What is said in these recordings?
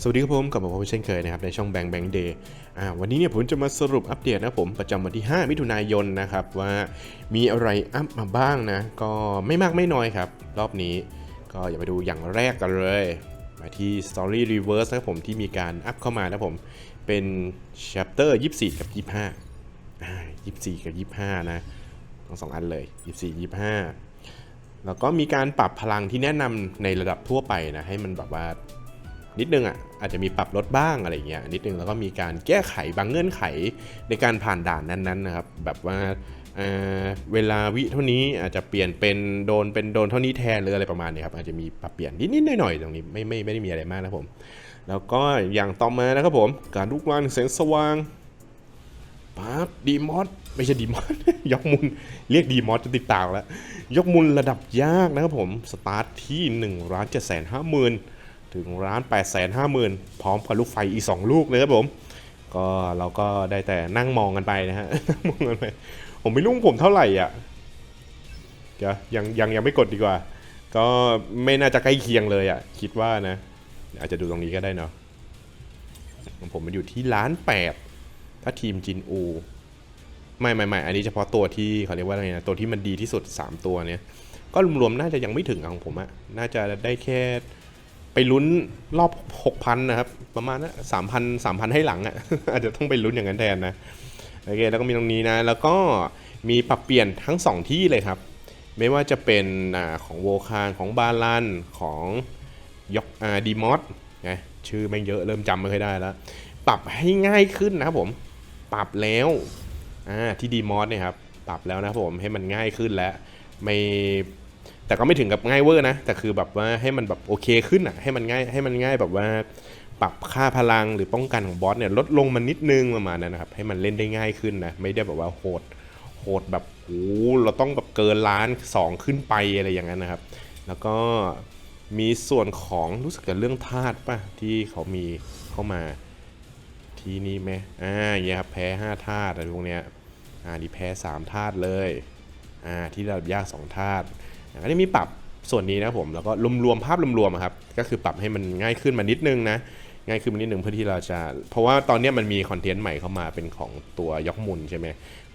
สวัสดีครับผมกลับมาพบกันเช่นเคยนะครับในช่องแบง k ์แบงเดย์วันนี้เนี่ยผมจะมาสรุปอัปเดตนะผมประจำวันที่ 5 มิถุนายนนะครับว่ามีอะไรอัพมาบ้างนะ ก็ไม่มากไม่น้อยครับ รอบนี้ก็อย่าไปดูอย่างแรกกันเลย มาที่ Story Reverse นะครับผมที่มีการอัพเข้ามานะผมเป็น Chapter 24 กับ 25อ่า24 กับ 25 นะทั้งสองอันเลย 24 25 แล้วก็มีการปรับพลังที่แนะนำในระดับทั่วไปนะให้มันแบบว่า นิดนึงอะอาจจะมีปรับลดบ้างอะไรเงี้ยนิดนึงแล้วก็มีการแก้ไขบางเงื่อนไขในการผ่านด่านนั้นๆนะครับแบบว่าเเวลาวิเท่านี้อาจจะเปลี่ยนเป็นโดนเป็นโดนเท่านี้แทนหรืออะไรประมาณนี้ครับอาจจะมีปรับเปลี่ยนนิดๆหน่อยๆตรงนี้ไม่ไม่ไม่ได้มีอะไรมากนะผมแล้วก็อย่างต่อมานะครับผม การลุกลานแสงสว่างปั๊บดีมอสไม่ใช่ดีมอสยกมุลเรียกดีมอสจะติดตามแล้ว ยกมุลระดับยากนะครับผม สตาร์ทที่1ล้าน7 5 0 0 0 0 ถึงร้าน 8 5 0 0 0 0 พร้อมกับลูกไฟอีก 2 ลูกเลยครับผม ก็เราก็ได้แต่นั่งมองกันไปนะฮะ นั่งมองกันไป ผมไม่รู้ผมเท่าไหร่อะเดี๋ยวยังยังยังไม่กดดีกว่า ก็ไม่น่าจะใกล้เคียงเลยอะ คิดว่านะ อาจจะดูตรงนี้ก็ได้เนาะผมมันอยู่ที่ล้านแปดถ้าทีมจินอูไม่ไม่ไม่อันนี้เฉพาะตัวที่เขาเรียกว่าอะไรนะ ตัวที่มันดีที่สุด 3 ตัวเนี้ยก็รวมๆ น่าจะยังไม่ถึงของผมอะน่าจะได้แค่ ไปลุ้นรอบ 6,000 นะครับ ประมาณนะ3,000 3,000ให้หลังอะ่ะ อาจจะต้องไปลุ้นอย่างนั้นแทนนะ โอเค แล้วก็มีตรงนี้นะ แล้วก็มีปรับเปลี่ยนทั้ง 2 ที่เลยครับ ไม่ว่าจะเป็นอของโวคารของบาลันของยกอ่าดีมอสนะชื่อแม่งเยอะเริ่มจำไม่ค่อยได้แล้ว ปรับให้ง่ายขึ้นนะครับผม ปรับแล้วอ่าที่ดีมอสเนี่ยครับ ปรับแล้วนะครับผมให้มันง่ายขึ้นแล้วไม่ แต่ก็ไม่ถึงกับง่ายเวอร์นะ แต่คือแบบว่าให้มันแบบโอเคขึ้นอะ ให้มันง่าย ให้มันง่ายแบบว่าปรับค่าพลังหรือป้องกันของบอสเนี่ยลดลงมานิดนึงประมาณนั้นนะครับ ให้มันเล่นได้ง่ายขึ้นนะ ไม่ได้แบบว่าโหด โหดแบบโอ้เราต้องแบบเกินล้านสองขึ้นไปอะไรอย่างนั้นนะครับ แล้วก็มีส่วนของรู้สึกจะเรื่องธาตุป่ะที่เขามีเข้ามาที่นี่ไหมอ่าอย่างเงี้ยครับแพ้ห้าธาตุอะไรพวกเนี้ยอ่านี่แพ้สามธาตุเลยอ่าที่ระดับยากสองธาตุ อ่าก็จะมีปรับส่วนนี้นะผมแล้วก็รวมๆภาพรวมๆครับก็คือปรับให้มันง่ายขึ้นมานิดนึงนะง่ายขึ้นมานิดนึงเพื่อที่เราจะ เพราะว่าตอนนี้มันมีคอนเทนต์ใหม่เข้ามาเป็นของตัวยกมุลใช่ไหม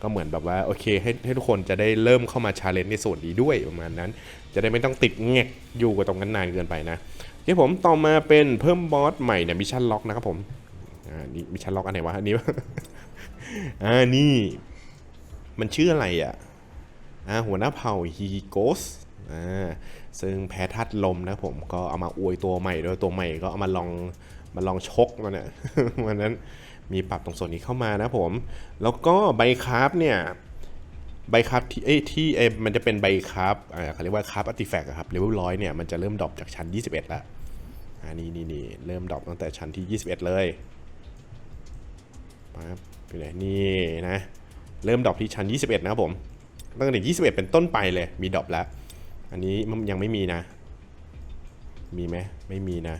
ก็เหมือนแบบว่าโอเคให้ให้ทุกคนจะได้เริ่มเข้ามาชาเลนจ์ในส่วนนี้ด้วยประมาณนั้น จะได้ไม่ต้องติดแงกอยู่กับตรงนั้นนานเกินไปนะที่ผมต่อมาเป็นเพิ่มบอสใหม่เนี่ยมิชชั่นล็อกนะครับผมอ่านี่มิชชั่นล็อกอันไหนวะอันนี้อ่านี่ มันชื่ออะไรอะอ่าหัวหน้าเผ่าฮีโกส ซึ่งแพ้ธาตุลมนะผมก็เอามาอวยตัวใหม่ด้วยตัวใหม่ก็เอามาลองมาลองชกมันเนี่ยวันนั้นมีปรับตรงส่วนนี้เข้ามานะผม แล้วก็ใบคาร์ฟเนี่ยใบคาร์ฟที่เอ้ที่เอ้มันจะเป็นใบคาร์ฟอ่าเขาเรียกว่าคาร์ฟอาร์ติแฟกต์ครับเลเวลร้อยเนี่ยมันจะเริ่มดรอปจากชั้น 21 แล้วอ่านี่นี่นี่เริ่มดรอปตั้งแต่ชั้นที่ 21 เลยปั๊บไปไหนนี่นะ เริ่มดรอปที่ชั้น 21 นะครับผมตั้งแต่21 เป็นต้นไปเลยมีดรอปแล้ว อันนี้มันยังไม่มีนะ มีไหมไม่มีนะ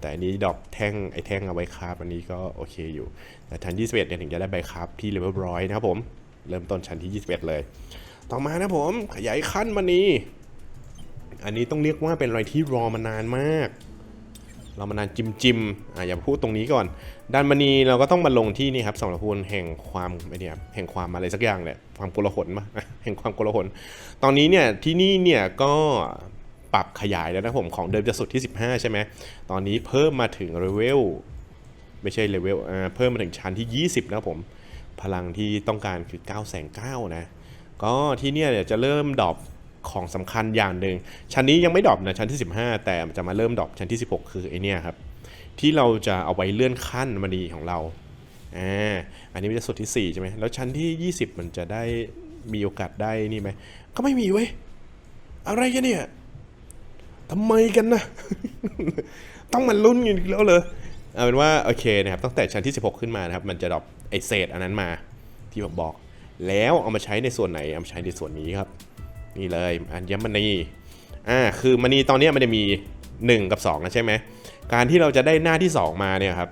แต่อันนี้ดอกแท่งไอ้แท่งเอาไว้คราบอันนี้ก็โอเคอยู่ แต่ชั้น 21เนี่ยถึงจะได้ใบคราบที่เลเวลร้อยนะครับผม เริ่มต้นชั้นที่ 21 เลย ต่อมานะผมขยายขั้นมานี้ อันนี้ต้องเรียกว่าเป็นอะไรที่รอมานานมาก เรามานานจิมจิมอ่าอย่าพูดตรงนี้ก่อนด้านมณีเราก็ต้องมาลงที่นี่ครับสำหรับพูนแห่งความไม่เนี่ยแห่งความอะไรสักอย่างแหละความโกลาหลมาแห่งความโกลาหลตอนนี้เนี่ยที่นี่เนี่ยก็ปรับขยายแล้วนะผมของเดิมจะสุดที่ 15 ใช่ไหมตอนนี้เพิ่มมาถึงเลเวลไม่ใช่เลเวลอ่าเพิ่มมาถึงชั้นที่ 20นะครับผมพลังที่ต้องการคือ9 9 0 0นะก็ที่เนี่ยเนี่ยจะเริ่มดรอป ของสำคัญอย่างหนึ่งชั้นนี้ยังไม่ดรอปนะชั้นที่ 15 แต่จะมาเริ่มดรอปชั้นที่ 16 คือไอเนี่ยครับที่เราจะเอาไว้เลื่อนขั้นมาดีของเราอ่าอันนี้มันจะสุดที่ 4 ใช่ไหมแล้วชั้นที่ 20 มันจะได้มีโอกาสได้นี่ไหมก็ไม่มีเว้ยอะไรกันเนี่ยทำไมกันนะ ต้องมาลุ้นกันอีกแล้วเลยเอาเป็นว่าโอเคนะครับตั้งแต่ชั้นที่ 16 ขึ้นมานะครับ มันจะดรอปไอเศษอันนั้นมาที่ผมบอก แล้วเอามาใช้ในส่วนไหนเอามาใช้ในส่วนนี้ครับ นี่เลยอัญมณีอ่าคือมณีตอนนี้มันจะมี 1 กับ2นะใช่ไหมการที่เราจะได้หน้าที่ 2 มาเนี่ยครับ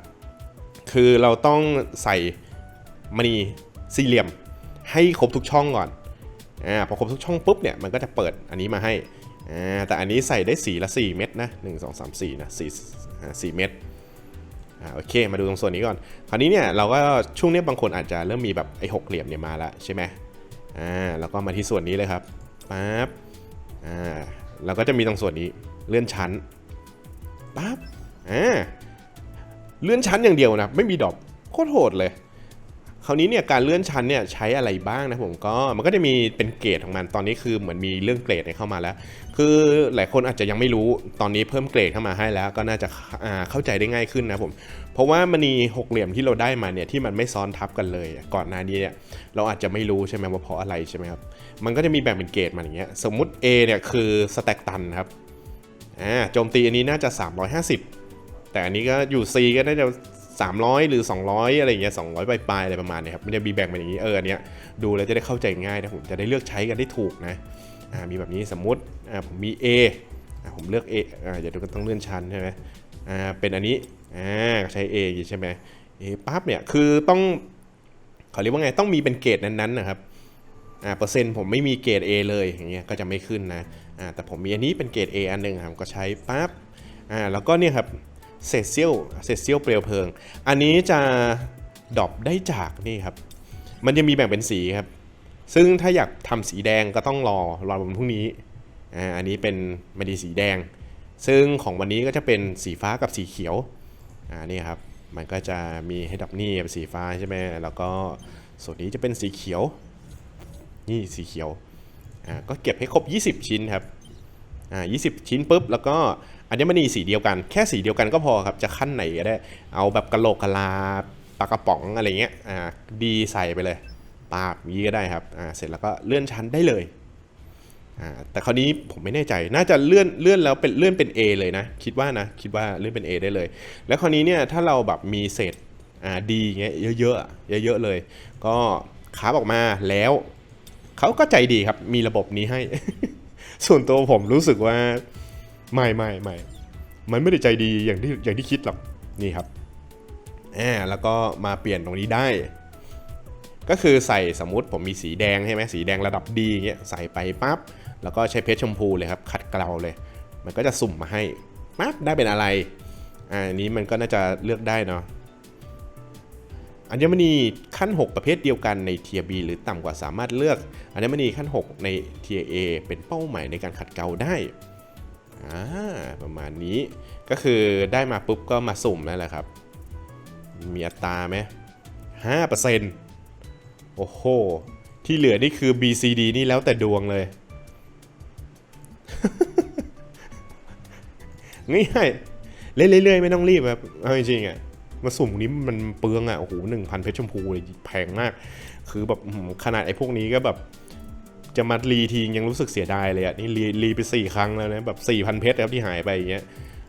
คือเราต้องใส่มณีสี่เหลี่ยมให้ครบทุกช่องก่อนอ่าพอครบทุกช่องปุ๊บเนี่ยมันก็จะเปิดอันนี้มาให้อ่าแต่อันนี้ใส่ได้สีละ 4 เม็ดนะ1 2 3 4นะ4อ่า4เม็ดอ่าโอเคมาดูตรงส่วนนี้ก่อน คราวนี้เนี่ยเราก็ช่วงนี้บางคนอาจจะเริ่มมีแบบไอ้หกเหลี่ยมเนี่ยมาแล้วใช่ไหมอ่าแล้วก็มาที่ส่วนนี้เลยครับ ปั๊บอ่าเราก็จะมีตรงส่วนนี้เลื่อนชั้นปั๊บอ่าเลื่อนชั้นอย่างเดียวนะไม่มีดอปโคตรโหดเลย คราวนี้เนี่ยการเลื่อนชั้นเนี่ยใช้อะไรบ้างนะผมก็มันก็จะมีเป็นเกรดของมันตอนนี้คือเหมือนมีเรื่องเกรดเข้ามาแล้ว คือหลายคนอาจจะยังไม่รู้ตอนนี้เพิ่มเกรดเข้ามาให้แล้ว ก็น่าจะาเข้าใจได้ง่ายขึ้นนะผมเพราะว่ามันมีหกเหลี่ยมที่เราได้มาเนี่ยที่มันไม่ซ้อนทับกันเลย ก่อนหน้านี้เนี่ยเราอาจจะไม่รู้ใช่ไหมว่าเพราะอะไรใช่ไหมครับมันก็จะมีแบ่งเป็นเกรดมาอย่างเงี้ยสมมุติ A เนี่ยคือสแต็กตันครับอ่าโจมตีอันนี้น่าจะ 350 แต่อันนี้ก็อยู่ C ก็น่าจะ 300 หรือ 200 อะไรอย่างเงี้ย200ปลายๆอะไรประมาณเนี้ยครับมันจะมีแบ่งเป็นอย่างนี้เอออันเนี้ยดูแล้วจะได้เข้าใจง่ายนะผมจะได้เลือกใช้กันได้ถูกนะอ่ามีแบบนี้สมมุติอ่าผมมี A อ่าผมเลือก A อ่าเดี๋ยวดูกันต้องเลื่อนชั้นใช่ไหมอ่าเป็นอันนี้อ่าใช้ A อย่างงี้ใช่ไหม A ปั๊บเนี่ยคือต้องเขาเรียกว่าไงต้องมีเป็นเกรดนั้นๆนะครับอ่าเปอร์เซ็นต์ผมไม่มีเกรด A เลยอย่างเงี้ยก็จะไม่ขึ้นนะอ่าแต่ผมมีอันนี้เป็นเกรด A อันหนึ่งครับก็ใช้ปั๊บอ่าแล้วก็เนี่ยครับ เศษเสี้ยวเศษเสี้ยวเปลวเพลิง อันนี้จะดรอปได้จากนี่ครับ มันจะมีแบ่งเป็นสีครับ ซึ่งถ้าอยากทำสีแดงก็ต้องรอรอวันพรุ่งนี้อ่าอันนี้เป็นไม่ดีสีแดง ซึ่งของวันนี้ก็จะเป็นสีฟ้ากับสีเขียวอ่านี่ครับมันก็จะมีให้ดับนี่เป็นสีฟ้าใช่ไหมแล้วก็ส่วนนี้จะเป็นสีเขียว นี่สีเขียวอ่าก็เก็บให้ครบ 20 ชิ้นครับอ่า20 ชิ้นปุ๊บแล้วก็ อัญมณีสีเดียวกันแค่สีเดียวกันก็พอครับจะขั้นไหนก็ได้ เอาแบบกะโหลกกะลาปลากระป๋องอะไรเงี้ยอ่าดีใส่ไปเลยปาบยี้ก็ได้ครับอ่าเสร็จแล้วก็เลื่อนชั้นได้เลยอ่าแต่คราวนี้ผมไม่แน่ใจน่าจะเลื่อนเลื่อนแล้วเป็นเลื่อนเป็น A เลยนะ คิดว่านะคิดว่าเลื่อนเป็น A ได้เลย แล้วคราวนี้เนี่ยถ้าเราแบบมีเศษอ่าดีเงี้ยเยอะๆอะเยอะๆเลย ก็คาบออกมาแล้วเขาก็ใจดีครับมีระบบนี้ให้ ส่วนตัวผมรู้สึกว่า ไม่ไม่ไม่มันไม่ได้ใจดีอย่างที่อย่างที่คิดหรอกนี่ครับแอ่าแล้วก็มาเปลี่ยนตรงนี้ได้ ก็คือใส่สมมติผมมีสีแดงใช่ไหมสีแดงระดับดีเงี้ยใส่ไปปั๊บแล้วก็ใช้เพชรชมพูเลยครับ ขัดเกลาเลย มันก็จะสุ่มมาให้ปั๊บได้เป็นอะไรอ่าอันนี้มันก็น่าจะเลือกได้เนาะอัญมณีขั้น 6 ประเภทเดียวกันในเทียบีหรือต่ำกว่าสามารถเลือกอัญมณีขั้น 6 ในเทียเเป็นเป้าหมายในการขัดเกลาได้ ประมาณนี้ก็คือได้มาปุ๊บก็มาสุ่มแล้วแหละครับ มีอัตราไหมห้าเปอร์เซ็นต์โอ้โห ที่เหลือนี่คือ BCD นี่แล้วแต่ดวงเลย ง่ายๆเล่นเรื่อยๆ ไม่ต้องรีบครับเอาจริงๆอะมาสุ่มนี้มันเปลืองอะโอ้โหหนึ่งพันเพชรชมพูเลยแพงมาก คือแบบขนาดไอ้พวกนี้ก็แบบ จะมารีทียังรู้สึกเสียดายเลยอะนี่รีรีไปสี่ครั้งแล้วนะแบบสี่พันเพชรครับที่หายไปอย่างเงี้ย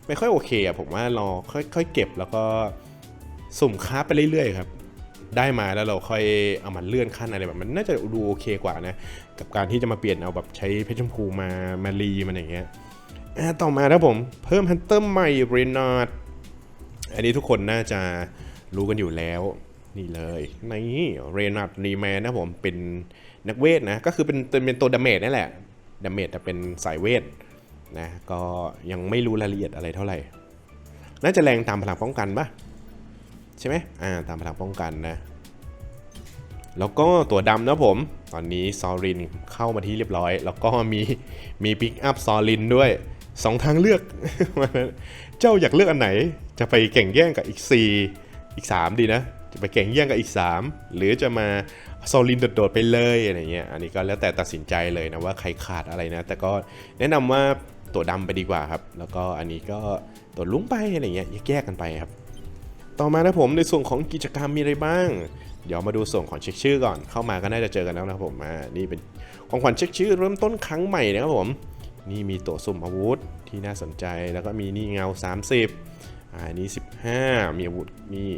ไม่ค่อยโอเคอะผมว่ารอค่อยๆเก็บแล้วก็สุ่มค้าไปเรื่อยๆครับได้มาแล้วเราค่อยเอามันเลื่อนขั้นอะไรแบบมันน่าจะดูโอเคกว่านะ กับการที่จะมาเปลี่ยนเอาแบบใช้เพชรชมพูมามารีมันอย่างเงี้ยอะต่อมาครับผมเพิ่มฮันเตอร์ใหม่เรนาร์ดอันนี้ทุกคนน่าจะรู้กันอยู่แล้ว นี่เลยนี่เรนาร์ดรีแมนนะผมเป็น นักเวทนะ ก็คือเป็นเป็นเป็นตัวดาเมจนั่นแหละดาเมจแต่เป็นสายเวทนะ ก็ยังไม่รู้รายละเอียดอะไรเท่าไหร่ น่าจะแรงตามพลังป้องกันปะใช่ไหมอ่า ตามพลังป้องกันนะ แล้วก็ตัวดำนะผม ตอนนี้ซอรินเข้ามาที่เรียบร้อย แล้วก็มีมีปิกอัพซอรินด้วยสองทางเลือก เจ้าอยากเลือกอันไหน จะไปแข่งแย่งกับอีก 4 อีก 3 ดีนะ จะไปแข่งแย่งกับอีก 3 หรือจะมาโซลินโดดๆไปเลยอะไรเงี้ยอันนี้ก็แล้วแต่ตัดสินใจเลยนะว่าใครขาดอะไรนะ แต่ก็แนะนำว่าตัวดำไปดีกว่าครับ แล้วก็อันนี้ก็ตัวลุ้งไปอะไรเงี้ยแยกกันไปครับ ต่อมานะผมในส่วนของกิจกรรมมีอะไรบ้าง เดี๋ยวมาดูส่วนของเช็คชื่อก่อนเข้ามาก็น่าจะเจอกันแล้วนะครับผมอ่านี่เป็นของขวัญเช็คชื่อเริ่มต้นครั้งใหม่นะครับผมนี่มีตัวสุ่มอาวุธที่น่าสนใจแล้วก็มีนี่เงา 30 อ่านี่15 มีอาวุธนี่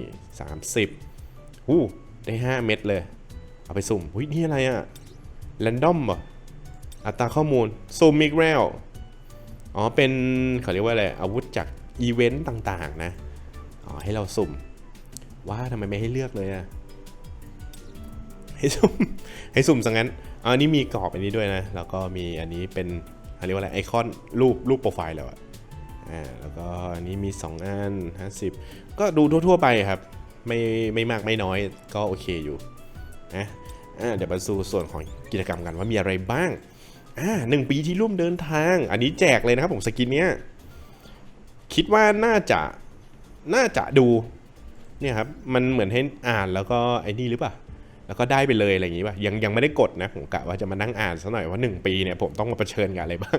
30หู้ได้ 5 เม็ดเลย เอาไปสุ่มหุ้ยนี่อะไรอะแรนดอมเหรออัตราข้อมูลสุ่มอีกแล้วอ๋อ เป็นเขาเรียกว่าอะไร อาวุธจากอีเวนต์ต่างๆนะ อ๋อ ให้เราสุ่ม ว่าทำไมไม่ให้เลือกเลยอะให้สุ่ม ให้สุ่มซะงั้นอ๋ออันนี้มีกรอบอันนี้ด้วยนะ แล้วก็มีอันนี้เป็นเขาเรียกว่าอะไร ไอคอนรูปรูปโปรไฟล์เราอะ อ่าแล้วก็อันนี้มี 2 อัน 50 ก็ดูทั่ว ๆ ไปครับ ไม่ไม่มากไม่น้อยก็โอเคอยู่นะอ่าเดี๋ยวมาสู่ส่วนของกิจกรรมกันว่ามีอะไรบ้างอ่าหนึ่งปีที่ร่วมเดินทาง อันนี้แจกเลยนะครับผมสกินเนี้ยคิดว่าน่าจะน่าจะดูเนี่ยครับมันเหมือนให้อ่านแล้วก็ไอ้นี่หรือเปล่าแล้วก็ได้ไปเลยอะไรอย่างงี้ป่ะยังยังไม่ได้กดนะผมกะว่าจะมานั่งอ่านซะหน่อยว่า 1 ปีเนี่ยผมต้องมาเผชิญกับอะไรบ้าง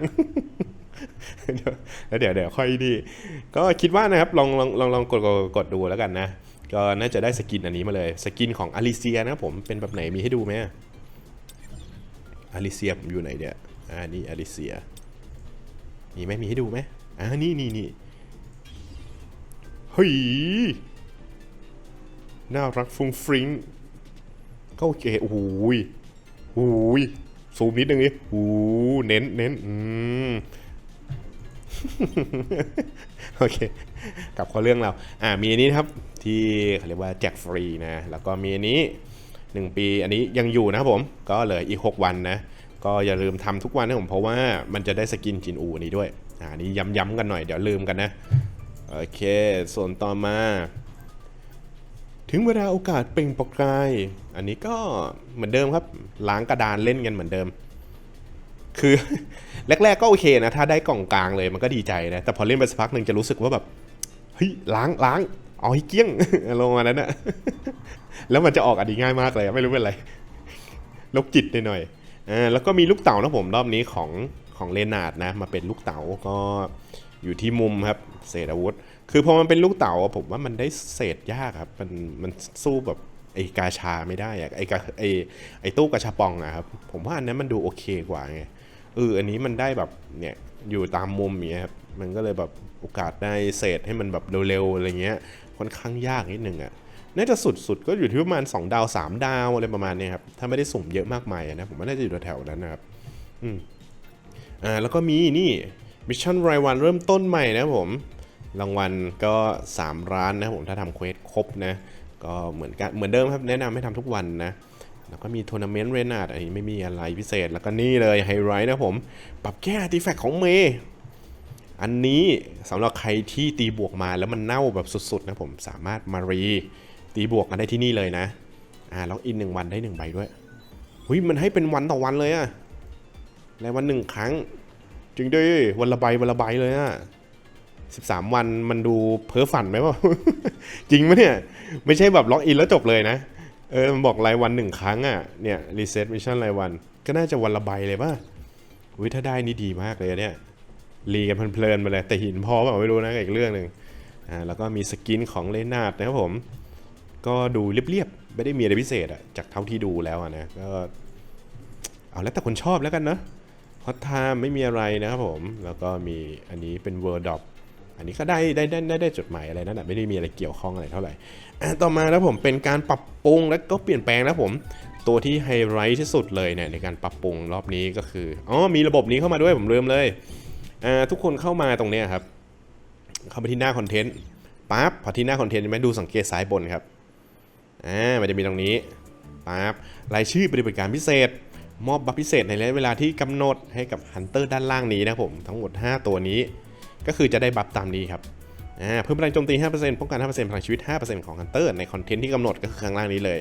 แล้วเดี๋ยวเดี๋ยวค่อยดี ก็คิดว่านะครับลองลองลองลองกดกดกดดูแล้วกันนะ ก็น่าจะได้สกินอันนี้มาเลย สกินของอลิเซียนะผมเป็นแบบไหนมีให้ดูไหมอลิเซียผมอยู่ไหนเนี่ยอ่านี่อลิเซียมีไหมมีให้ดูไหมอ่านี่นี่นี่เฮ้ยน่ารักฟุ้งฟริ้งก็โอเคโอ้โหยโอ้โหยซูมนิดนึงนี่โอ้โหเน้นเน้นอืม โอเคกลับข้าเรื่องเราอ่ามีอันนี้ครับที่เขาเรียกว่าแจกฟรีนะแล้วก็มีอันนี้ 1 ปีอันนี้ยังอยู่นะครับผมก็เหลืออีก 6 วันนะก็อย่าลืมทำทุกวันนะผมเพราะว่ามันจะได้สกินจินอูอันนี้ด้วยอ่านนี้ย้ำๆกันหน่อยเดี๋ยวลืมกันนะโอเค ส่วนต่อมา ถึงเวลาโอกาสเปล่งประกาย อันนี้ก็เหมือนเดิมครับ ล้างกระดานเล่นกันเหมือนเดิม คือแรกๆก็โอเคนะถ้าได้กล่องกลางเลยมันก็ดีใจนะแต่พอเล่นไปสักพักหนึ่งจะรู้สึกว่าแบบเฮ้ยล้างล้างเอาให้เกี้ยงลงมานั้นนะแล้วมันจะออกอันนี้ง่ายมากเลยไม่รู้เป็นไรลกจิตหน่อยๆอ่าแล้วก็มีลูกเต๋านะผมรอบนี้ของของเลนาดนะมาเป็นลูกเต๋าก็อยู่ที่มุมครับเศษอาวุธ คือพอมันเป็นลูกเต๋าผมว่ามันได้เศษยากครับมันมันสู้แบบไอ้กาชาไม่ได้อะไอ้กาไอ้ไอ้ตู้กาชาปองอะครับผมว่าอันนั้นมันดูโอเคกว่าไง เอออันนี้มันได้แบบเนี่ยอยู่ตามมุมอย่างเงี้ยครับมันก็เลยแบบโอกาสได้เศษให้มันแบบเร็วๆอะไรเงี้ยค่อนข้างยากนิดนึงอะ่ะน่าจะสุดๆก็อยู่ที่ประมาณ 2 ดาว 3 ดาวอะไรประมาณเนี้ยครับถ้าไม่ได้สุ่มเยอะมากมายนะผมว่าน่าจะอยู่แถวๆนั้นนะครับอืมอ่าแล้วก็มีนี่มิชชั่นรายวันเริ่มต้นใหม่นะผมรางวัลก็ 3 ร้านนะผมถ้าทำเควสครบนะก็เหมือนกันเหมือนเดิมครับแนะนำให้ทำทุกวันนะ แล้วก็มีทัวร์นาเมนต์เรนาดอันนี้ไม่มีอะไรพิเศษ แล้วก็นี่เลยไฮไลท์นะผม ปรับแก้อาร์ติแฟกต์ของเมย์อันนี้สำหรับใครที่ตีบวกมาแล้วมันเน่าแบบสุดๆนะผมสามารถมารีตีบวกกันได้ที่นี่เลยนะ อ่าล็อกอินหนึ่งวันได้หนึ่งใบด้วยหุยมันให้เป็นวันต่อวันเลยอะรายวันหนึ่งครั้ง จริงด้วยวันละใบวันละใบเลยอะ13วันมันดูเพ้อฝันไหมวะจริงไหมเนี่ย ไม่ใช่แบบล็อกอินแล้วจบเลยนะ เออมันบอกรายวันหนึ่งครั้งอะเนี่ยรีเซ็ตมิชชั่นรายวัน ก็น่าจะวันละใบเลยป่ะอุ้ยถ้าได้นี่ดีมากเลยเนี่ยรีกันเพลินๆไปเลยแต่หินพอเปล่าไม่รู้นะอีกเรื่องหนึ่งอ่าแล้วก็มีสกินของเลนาดนะครับผม ก็ดูเรียบๆไม่ได้มีอะไรพิเศษอะจากเท่าที่ดูแล้วอะนะก็เอาแล้วแต่คนชอบแล้วกันเนอะฮอตไทม์ไม่มีอะไรนะครับผม แล้วก็มีอันนี้เป็น Word Drop อั นนี้ก็ได้ได้ได้ได้ได้จดหมายอะไรนั่นแหะไม่ได้มีอะไรเกี่ยวข้องอะไรเท่าไหร่ต่อมาแล้วผมเป็นการปรับปรุงและก็เปลี่ยนแปลงนะผมตัวที่ไฮไลท์ที่สุดเลยเนี่ยในการปรับปรุงรอบนี้ก็คืออ๋อมีระบบนี้เข้ามาด้วยผมลืมเลยทุกคนเข้ามาตรงนี้ครับ เข้าไปที่หน้าคอนเทนต์ปั๊บพอที่หน้าคอนเทนต์ใช่ไหมดูสังเกตซ้ายบนครับอ่ามันจะมีตรงนี้ปั๊บรายชื่อปฏิบัติการพิเศษ มอบบัฟพิเศษในระยะเวลาที่กำหนดให้กับฮันเตอร์ด้านล่างนี้นะผมทั้งหมด 5 ตัวนี้ ก็คือจะได้บัฟตามนี้ครับเพิ่มพลังโจมตี 5%ป้องกัน 5%พลังชีวิต 5%ของฮันเตอร์ในคอนเทนต์ที่กำหนดก็คือข้างล่างนี้เลย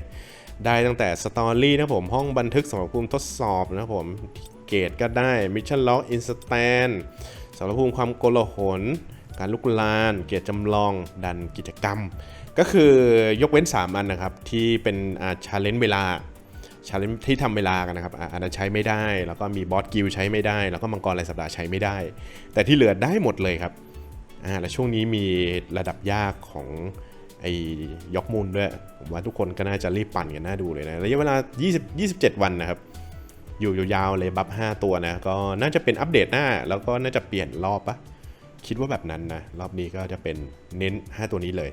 ได้ตั้งแต่สตอรี่นะผมห้องบันทึกสำหรับภูมิทดสอบนะผมเกรดก็ได้มิชชั่นล็อกอินสแตนสำหรับภูมิความโกลาหลการลุกลาน เกียรติจำลองดันกิจกรรม ก็คือยกเว้น 3 อันนะครับ ที่เป็นอ่าชาเลนจ์เวลา ชาเลนจ์ที่ทำเวลากันนะครับอันนั้นใช้ไม่ได้ แล้วก็มีบอสกิลใช้ไม่ได้ แล้วก็มังกรรายสัปดาห์ใช้ไม่ได้ แต่ที่เหลือได้หมดเลยครับอ่าและช่วงนี้มีระดับยากของไอ้ยกมูลด้วย ผมว่าทุกคนก็น่าจะรีบปั่นกันน่าดูเลยนะระยะเวลา 20 27 วันนะครับ อยู่ยาวๆเลยบัฟ5ตัวนะ ก็น่าจะเป็นอัปเดตหน้า แล้วก็น่าจะเปลี่ยนรอบปะคิดว่าแบบนั้นนะ รอบนี้ก็จะเป็นเน้น 5 ตัวนี้เลย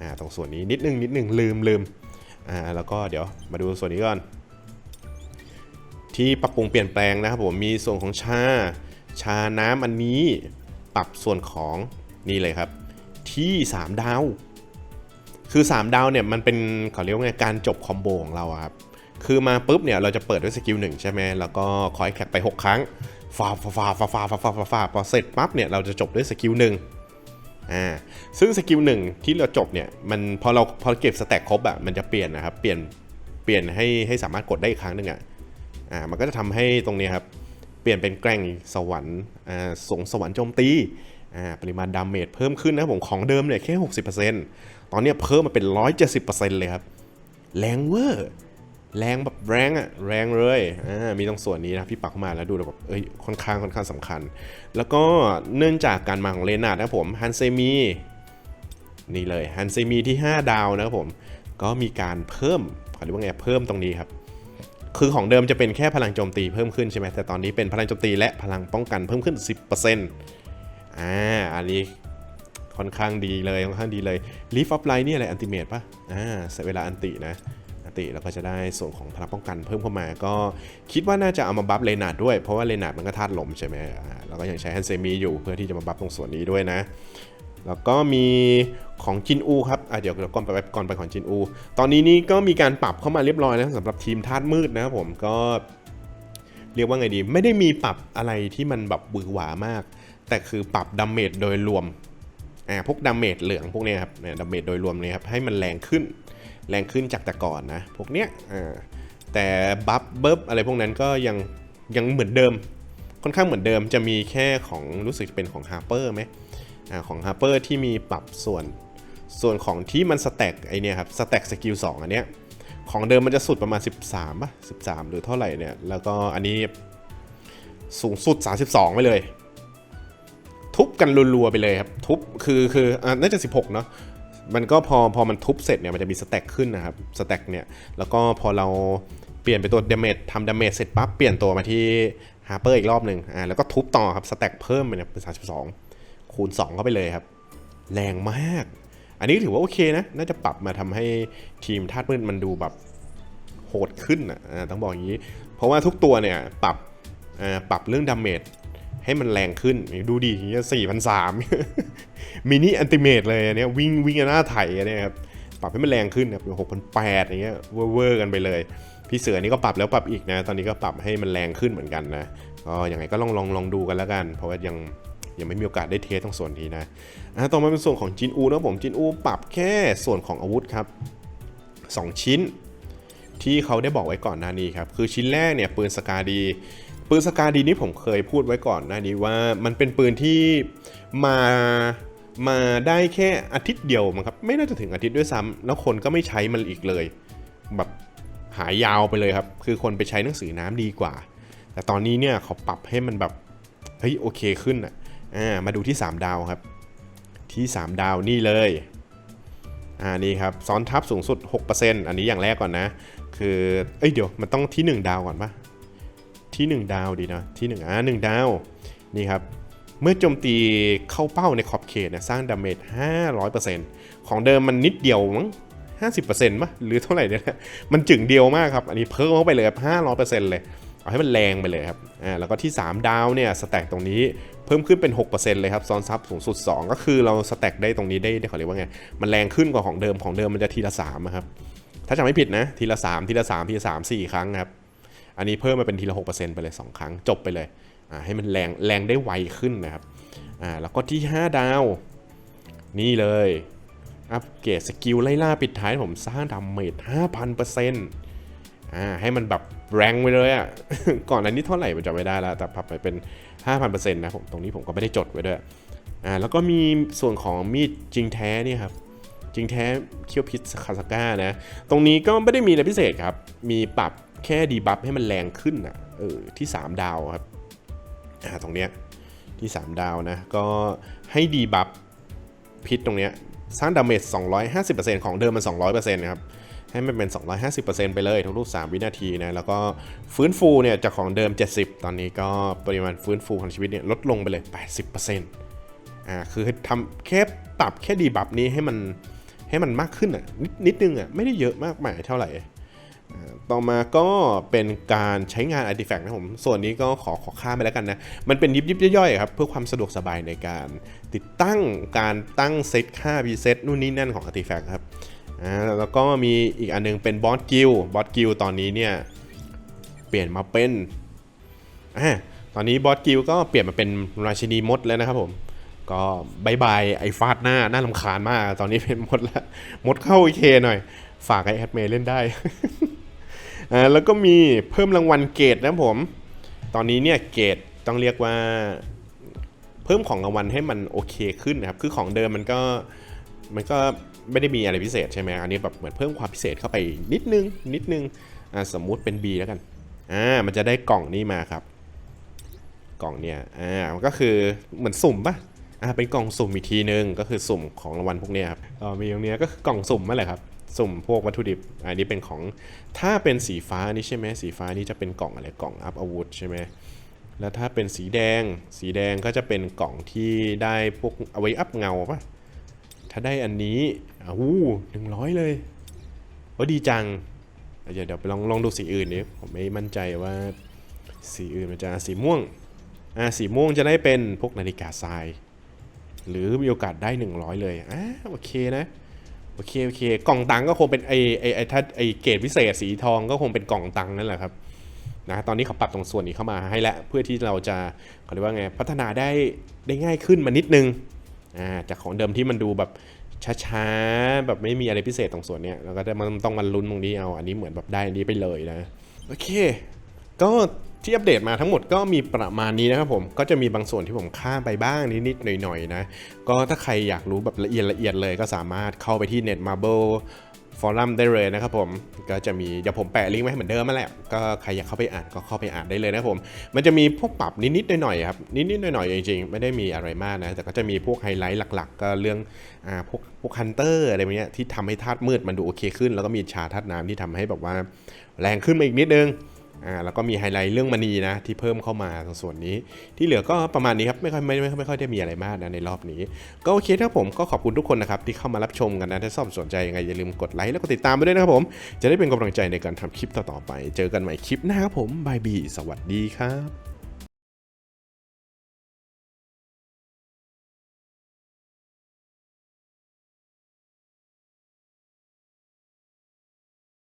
อ่าตรงส่วนนี้นิดนึงนิดนึงลืมลืมอ่าแล้วก็เดี๋ยวมาดูส่วนนี้ก่อน ที่ปรับปรุงเปลี่ยนแปลงนะครับผมมีส่วนของชา ชาน้ำอันนี้ปรับส่วนของนี่เลยครับ ที่ 3 ดาว คือ 3 ดาวเนี่ยมันเป็นเขาเรียกว่าไงการจบคอมโบของเราครับคือมาปุ๊บเนี่ยเราจะเปิดด้วยสกิลหนึ่งใช่ไหมแล้วก็คอยแคปไป 6 ครั้งฟาฟาฟาฟาฟาฟาฟาฟาฟาพอเสร็จปั๊บเนี่ยเราจะจบด้วยสกิลหนึ่งอ่าซึ่งสกิลหนึ่งที่เราจบเนี่ยมันพอเราพอเก็บสแต็กครบอะมันจะเปลี่ยนนะครับเปลี่ยนเปลี่ยนให้ให้สามารถกดได้อีกครั้งหนึ่งอะ อ่ามันก็จะทำให้ตรงนี้ครับเปลี่ยนเป็นแกล้งสวรรค์อ่าส่งสวรรค์โจมตีอ่าปริมาณดาเมจเพิ่มขึ้นนะครับผมของเดิมเนี่ยแค่ 60%ตอนนี้เพิ่มมาเป็น 170%เลยครับแรงเวอร์แรงแบบแรงอะแรงเลยอ่ามีตรงส่วนนี้นะพี่ปักเข้ามาแล้วดูแล้วแบบเอ้ยค่อนข้างค่อนข้างสำคัญ แล้วก็เนื่องจากการมาของเลนาร์ดนะครับผมฮันเซมีนี่เลยฮันเซมีที่ 5 ดาวนะครับผมก็มีการเพิ่มเขาเรียกว่าไงเพิ่มตรงนี้ครับ คือของเดิมจะเป็นแค่พลังโจมตีเพิ่มขึ้นใช่ไหมแต่ตอนนี้เป็นพลังโจมตีและพลังป้องกันเพิ่มขึ้น 10%อ่าอันนี้ค่อนข้างดีเลยค่อนข้างดีเลย Leaf of Light นี่อะไรอันติเมตป่ะอ่าเวลาอันตินะอันติเราก็จะได้ส่วนของพลังป้องกันเพิ่มเข้ามา ก็คิดว่าน่าจะเอามาบัฟเลนาร์ดด้วยเพราะว่าเลนาร์ดมันก็ธาตุลมใช่ไหมอ่าเราก็ยังใช้แฮนเซมีอยู่เพื่อที่จะมาบัฟตรงส่วนนี้ด้วยนะ แล้วก็มีของจินอูครับอะเดี๋ยวเราก่อนไปก่อนไปของจินอู ตอนนี้นี่ก็มีการปรับเข้ามาเรียบร้อยแล้วสำหรับทีมธาตุมืดนะครับผมก็เรียกว่าไงดี ไม่ได้มีปรับอะไรที่มันแบบบือหวามาก แต่คือปรับดาเมจโดยรวมอ่าพวกดาเมจเหลืองพวกนี้ครับเนี่ยดาเมจโดยรวมเนี่ยครับให้มันแรงขึ้น แรงขึ้นจากแต่ก่อนนะพวกเนี้ยอ่าแต่บัฟเบิบอะไรพวกนั้นก็ยังยังเหมือนเดิม ค่อนข้างเหมือนเดิมจะมีแค่ของรู้สึกเป็นของฮาร์เปอร์ไหม ของฮาร์เปอร์ที่มีปรับส่วนส่วนของที่มันสแต็กไอเนี่ยครับสแต็กสกิล2อันเนี้ยของเดิมมันจะสุดประมาณ 13ป่ะ13 หรือเท่าไหร่เนี่ยแล้วก็อันนี้สูงสุด 32 ไปเลย ทุบกันรัวๆไปเลยครับ ทุบคือคืออ่าน่าจะ 16 เนาะมันก็พอพอมันทุบเสร็จเนี่ยมันจะมีสแต็กขึ้นนะครับสแต็กเนี่ยแล้วก็พอเราเปลี่ยนไปตัวดาเมจทำดาเมจเสร็จปั๊บเปลี่ยนตัวมาที่ฮาร์เปอร์อีกรอบหนึ่งอ่าแล้วก็ทุบต่อครับสแต็กเพิ่มไปเนี่ยเป็น 32 คูณ 2 เข้าไปเลยครับ แรงมาก อันนี้ถือว่าโอเคนะ น่าจะปรับมาทำให้ทีมธาตุมืดมันดูแบบโหดขึ้นอะต้องบอกอย่างนี้ เพราะว่าทุกตัวเนี่ยปรับปรับเรื่องดาเมจให้มันแรงขึ้น ดูดีอย่างเงี้ยสี่พันสามมินิอันติเมตเลยอันเนี้ยวิ่งวิ่งกันหน้าไถอันเนี้ยครับปรับให้มันแรงขึ้นครับหกพันแปดอย่างเงี้ยเวอร์กันไปเลย พี่เสือนี่ก็ปรับแล้วปรับอีกนะ ตอนนี้ก็ปรับให้มันแรงขึ้นเหมือนกันนะก็ยังไงก็ลองลองลองดูกันแล้วกัน เพราะว่ายัง ยังไม่มีโอกาสได้เทสตรงส่วนนี้นะต่อมาเป็นส่วนของจินอูนะผมจินอูปรับแค่ส่วนของอาวุธครับ 2 ชิ้น ที่เขาได้บอกไว้ก่อนหน้านี้ครับ คือชิ้นแรกเนี่ยปืนสกาดี ปืนสกาดีนี่ผมเคยพูดไว้ก่อนหน้านี้ว่ามันเป็นปืนที่มามาได้แค่อาทิตย์เดียวมั้งครับไม่น่าจะถึงอาทิตย์ด้วยซ้ำแล้วคนก็ไม่ใช้มันอีกเลย แบบหายยาวไปเลยครับ คือคนไปใช้หนังสือน้ำดีกว่า แต่ตอนนี้เนี่ยเขาปรับให้มันแบบเฮ้ยโอเคขึ้นอะ อ่ามาดูที่ 3 ดาวครับ ที่ 3 ดาวนี่เลยอ่านี่ครับซ้อนทับสูงสุด 6%อันนี้อย่างแรกก่อนนะ คือเอ้ยเดี๋ยวมันต้องที่ 1 ดาวก่อนปะที่ 1 ดาวดีนะที่1อ่า1ดาวนี่ครับเมื่อโจมตีเข้าเป้าในขอบเขตนะสร้างดาเมจ 500%ของเดิมมันนิดเดียวมั้ง50%ป่ะหรือเท่าไหร่เนี่ยมันจึงเดียวมากครับ อันนี้เพิ่มเข้าไปเลยครับ500%เลย เอาให้มันแรงไปเลยครับอ่าแล้วก็ที่ 3 ดาวเนี่ยสแต็กตรงนี้เพิ่มขึ้นเป็น 6%เลยครับซ้อนซับสูงสุด 2 ก็คือเราสแต็กได้ตรงนี้ได้ได้เขาเรียกว่าไง มันแรงขึ้นกว่าของเดิมของเดิมมันจะทีละ3อะครับถ้าจำไม่ผิดนะทีละ 3 ทีละ 3 ทีละ 3 4 ครั้งครับอันนี้เพิ่มมาเป็นทีละ 6%ไปเลย 2 ครั้งจบไปเลยอ่าให้มันแรงแรงได้ไวขึ้นนะครับอ่าแล้วก็ที่ 5 ดาว นี่เลยอัปเกรดสกิลไล่ล่าปิดท้ายผมสร้างดาเมจ5,000% อ่าให้มันแบบแรงไปเลยอะก่อนอันนี้เท่าไหร่มันจะไม่ได้แล้ว แต่ปรับไปเป็น 5,000%นะผมตรงนี้ผมก็ไม่ได้จดไว้ด้วยอ่าแล้วก็มีส่วนของมีดจริงแท้นี่ครับจริงแท้เคียวพิษคาสก้านะ ตรงนี้ก็ไม่ได้มีอะไรพิเศษครับ มีปรับแค่ดีบัฟให้มันแรงขึ้นอะเออที่ 3 ดาวครับอ่าตรงเนี้ยที่ 3 ดาวนะ ก็ให้ดีบัฟพิษตรงเนี้ยสร้างดาเมจ250%ของเดิมมัน 200%นะครับ ให้มันเป็น 250%ไปเลยทุกๆ3วินาทีนะ แล้วก็ฟื้นฟูเนี่ยจากของเดิม 70 ตอนนี้ก็ปริมาณฟื้นฟูของชีวิตเนี่ยลดลงไปเลย 80%อ่าคือทำแค่ปรับแค่ดีบัฟนี้ให้มันให้มันมากขึ้นอะนิดนิดนึงอะไม่ได้เยอะมากมายเท่าไหร่อ่าต่อมาก็เป็นการใช้งาน Artifact นะผม ส่วนนี้ก็ขอขอข้าไปแล้วกันนะ มันเป็นยิบยิบย่อยๆครับ เพื่อความสะดวกสบายในการติดตั้งการตั้งเซตค่า preset นู่นนี่นั่นของ Artifact ครับ อ่าแล้วก็มีอีกอันนึงเป็นบอสกิลบอสกิลตอนนี้เนี่ยเปลี่ยนมาเป็นอ่าตอนนี้บอสกิลก็เปลี่ยนมาเป็นราชินีมดแล้วนะครับผมก็บายบายไอ้ฟาดหน้าน่าลำคาญมาก ตอนนี้เป็นมดและมดเข้าเคหน่อย ฝากไอ้แอดเมย์เล่นได้อ่าแล้วก็มีเพิ่มรางวัลเกรดนะผม ตอนนี้เนี่ยเกรดต้องเรียกว่าเพิ่มของรางวัลให้มันโอเคขึ้นนะครับ คือของเดิมมันก็มันก็ ไม่ได้มีอะไรพิเศษใช่ไหมอันนี้แบบเหมือนเพิ่มความพิเศษเข้าไปนิดนึงนิดนึงอ่าสมมุติเป็น B แล้วกันอ่ามันจะได้กล่องนี้มาครับกล่องเนี่ยอ่ามันก็คือเหมือนสุ่มปะอ่าเป็นกล่องสุ่มอีกทีนึงก็คือสุ่มของรางวัลพวกเนี้ยครับอ๋อมีตรงเนี้ยก็คือกล่องสุ่มนั่นแหละครับสุ่มพวกวัตถุดิบ อันนี้เป็นของถ้าเป็นสีฟ้านี่ใช่ไหมสีฟ้านี่จะเป็นกล่องอะไรกล่องอัพอาวุธใช่ไหมแล้วถ้าเป็นสีแดง สีแดงก็จะเป็นกล่องที่ได้พวกเอาไว้อัพเงาปะ ถ้าได้อันนี้อู้หนึ่งร้อยเลยโอ้ดีจัง เดี๋ยวเดี๋ยวไปลองลองดูสีอื่นดิผมไม่มั่นใจว่าสีอื่นมันจะสีม่วงอ่าสีม่วงจะได้เป็นพวกนาฬิกาทราย หรือมีโอกาสได้ 100 เลยอ่าโอเคนะโอเคโอเค กล่องตังก็คงเป็นไอไอไอถ้าไอเกรดพิเศษสีทองก็คงเป็นกล่องตังนั่นแหละครับนะตอนนี้เขาปรับตรงส่วนนี้เข้ามาให้แล้วเพื่อที่เราจะเขาเรียกว่าไงพัฒนาได้ได้ง่ายขึ้นมานิดนึง อ่าจากของเดิมที่มันดูแบบช้าๆแบบไม่มีอะไรพิเศษตรงส่วนเนี้ยเราก็จะมันต้องมาลุ้นตรงนี้เอาอันนี้เหมือนแบบได้อันนี้ไปเลยนะโอเค ก็ที่อัปเดตมาทั้งหมดก็มีประมาณนี้นะครับผมก็จะมีบางส่วนที่ผมข้ามไปบ้างนิดๆหน่อยๆนะก็ถ้าใครอยากรู้แบบละเอียดละเอียดเลยก็สามารถเข้าไปที่ Net Marble ฟอรัมได้เลยนะครับผมก็จะมีเดี๋ยวผมแปะลิงก์ไว้ให้เหมือนเดิมมาแหละก็ใครอยากเข้าไปอ่านก็เข้าไปอ่านได้เลยนะครับผม มันจะมีพวกปรับนิดๆหน่อยๆครับนิดๆหน่อยๆจริงๆ ไม่ได้มีอะไรมากนะ แต่ก็จะมีพวกไฮไลท์หลัก ๆ ก็เรื่องอ่าพวกพวกฮันเตอร์อะไรแบบเนี้ยที่ทำให้ธาตุมืดมันดูโอเคขึ้น แล้วก็มีชาธาตุน้ำที่ทำให้แบบว่าแรงขึ้นมาอีกนิดนึง อ่าแล้วก็มีไฮไลท์เรื่องมณีนะที่เพิ่มเข้ามาตรงส่วนนี้ ที่เหลือก็ประมาณนี้ครับไม่ค่อยไม่ไม่ไม่ค่อยได้มีอะไรมากนะในรอบนี้ ก็โอเคครับผมก็ขอบคุณทุกคนนะครับที่เข้ามารับชมกันนะถ้าชอบสนใจยังไงอย่าลืมกดไลค์แล้วก็ติดตามไปด้วยนะครับผมจะได้เป็นกำลังใจในการทำคลิปต่อๆไป เจอกันใหม่คลิปหน้าครับผมบายบีสวัสดีครับ